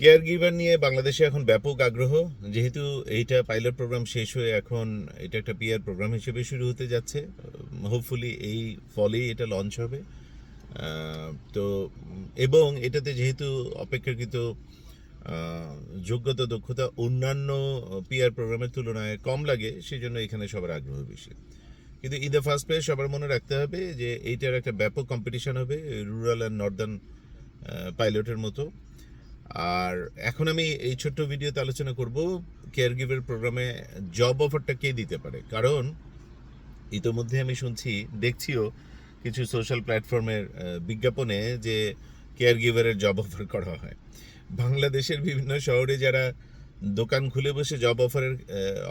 Care giver নিয়ে বাংলাদেশে এখন ব্যাপক আগ্রহ। যেহেতু এইটা পাইলট প্রোগ্রাম শেষ হয়ে এখন এটা একটা পিয়ার প্রোগ্রাম হিসেবে শুরু হতে যাচ্ছে। হোপফুলি এই ফলেই এটা লঞ্চ হবে। তো, এবং এটাতে যেহেতু অপেক্ষাকৃত যোগ্যতা, দক্ষতা অন্যান্য পিয়ার প্রোগ্রামের তুলনায় কম লাগে, সেজন্য এখানে সবার আগ্রহ বেশি। কিন্তু ইন দ্য ফার্স্ট প্লেস সবার মনে রাখতে হবে যে এইটার একটা ব্যাপক কম্পিটিশন হবে রুরাল অ্যান্ড নর্দার্ন পাইলটের মতো। আর এখন আমি এই ছোট্ট ভিডিওতে আলোচনা করব কেয়ার গিভার প্রোগ্রামে জব অফারটা কে দিতে পারে। কারণ ইতোমধ্যে আমি শুনছি, দেখছিও কিছু সোশ্যাল প্ল্যাটফর্মের বিজ্ঞাপনে যে কেয়ার গিভারের জব অফার করা হয়। বাংলাদেশের বিভিন্ন শহরে যারা দোকান খুলে বসে জব অফারের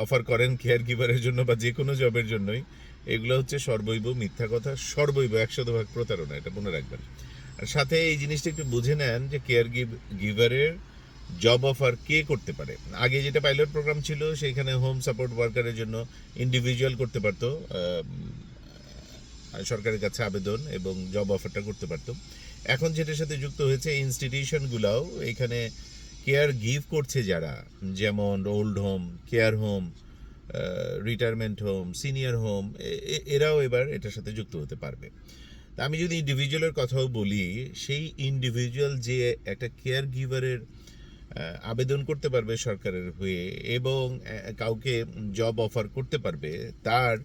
অফার করেন কেয়ার গিভারের জন্য বা যে কোনো জবের জন্যই, এগুলো হচ্ছে সর্বৈব মিথ্যা কথা, সর্বৈব একশো ভাগ প্রতারণা, এটা মনে রাখবেন। সাথে এই জিনিসটা একটু বুঝে নেন যে কেয়ার গিভারের জব অফার কে করতে পারে। আগে যেটা পাইলট প্রোগ্রাম ছিল, সেইখানে হোম সাপোর্ট ওয়ার্কারের জন্য ইন্ডিভিজুয়াল করতে পারতো সরকারের কাছে আবেদন এবং জব অফারটা করতে পারতো। এখন যেটার সাথে যুক্ত হয়েছে ইনস্টিটিউশনগুলাও এখানে কেয়ার গিভ করছে যারা। যেমন old home care home retirement home senior home এরাও এবার এটার সাথে যুক্ত হতে পারবে। আমি যদি ইন্ডিভিজুয়ালের কথাও বলি, সেই ইন্ডিভিজুয়াল যে একটা কেয়ার গিভারের আবেদন করতে পারবে সরকারের হয়ে এবং কাউকে জব অফার করতে পারবে, তার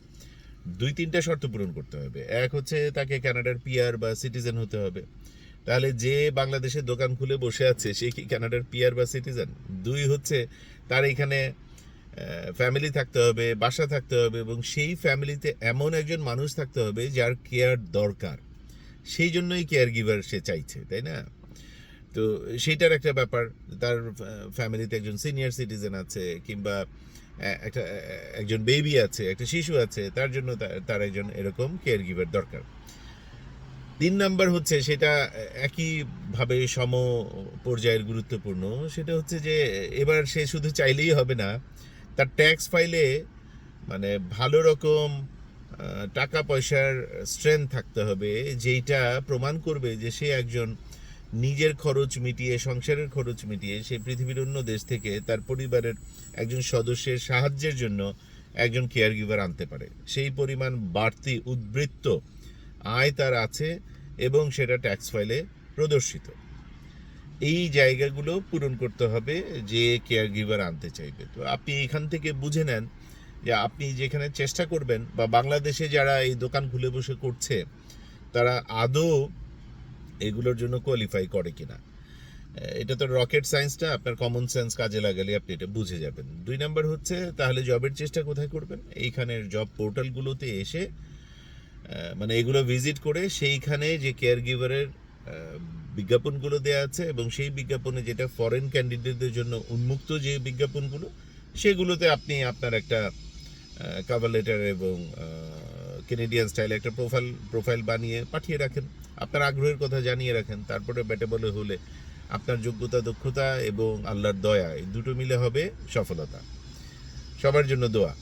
দুই তিনটা শর্ত পূরণ করতে হবে। এক হচ্ছে তাকে কানাডার পিয়ার বা সিটিজেন হতে হবে। তাহলে যে বাংলাদেশের দোকান খুলে বসে আছে, সে কি কানাডার পিয়ার বা সিটিজেন দুই হচ্ছে তার এখানে ফ্যামিলি থাকতে হবে বাসা থাকতে হবে এবং সেই ফ্যামিলিতে এমন একজন মানুষ থাকতে হবে যার কেয়ার দরকার। সেই জন্যই কেয়ার গিভার সে চাইছে, তাই না? তো সেইটার একটা ব্যাপার, তার ফ্যামিলিতে একজন সিনিয়র সিটিজেন আছে কিংবা একটা একজন বেবি আছে, একটা শিশু আছে, তার জন্য তার- একজন এরকম কেয়ার গিভার দরকার। তিন নাম্বার হচ্ছে সেটা একইভাবে সম পর্যায়ের গুরুত্বপূর্ণ, সেটা হচ্ছে যে এবার সে শুধু চাইলেই হবে না তার ট্যাক্স ফাইলে মানে ভালো রকম টাকা পয়সার স্ট্রেংথ থাকতে হবে, যেইটা প্রমাণ করবে যে সে একজন নিজের খরচ মিটিয়ে, সংসারের খরচ মিটিয়ে সে পৃথিবীর অন্য দেশ থেকে তার পরিবারের একজন সদস্যের সাহায্যের জন্য একজন কেয়ার গিভার আনতে পারে। সেই পরিমাণ বাড়তি উদ্বৃত্ত আয় তার আছে এবং সেটা ট্যাক্স ফাইলে প্রদর্শিত। এই জায়গাগুলো পূরণ করতে হবে যে কেয়ার গিভার আনতে চাইবে। তো আপনি এখান থেকে বুঝে নেন যে আপনি যেখানে চেষ্টা করবেন বা বাংলাদেশে যারা এই দোকান খুলে বসে করছে, তারা আদৌ এগুলোর জন্য কোয়ালিফাই করে কিনা। এটা তো রকেট সায়েন্সটা আপনার কমন সেন্স কাজে লাগালে আপনি এটা বুঝে যাবেন। দুই নাম্বার হচ্ছে, তাহলে জবের চেষ্টা কোথায় করবেন? এইখানের জব পোর্টালগুলোতে এসে মানে এগুলো ভিজিট করে সেইখানে যে কেয়ার গিভারের বিজ্ঞাপনগুলো দেওয়া আছে এবং সেই বিজ্ঞাপনে যেটা ফরেন ক্যান্ডিডেটদের জন্য উন্মুক্ত যে বিজ্ঞাপনগুলো, সেগুলোতে আপনি আপনার একটা কাভার লেটার এবং কেনেডিয়ান স্টাইলে একটা প্রোফাইল প্রোফাইল বানিয়ে পাঠিয়ে রাখেন। আপনার আগ্রহের কথা জানিয়ে রাখেন। তারপরে ব্যাটেবলে হলে আপনার যোগ্যতা, দক্ষতা এবং আল্লাহর দয়া, এই দুটো মিলে হবে সফলতা। সবার জন্য দোয়া।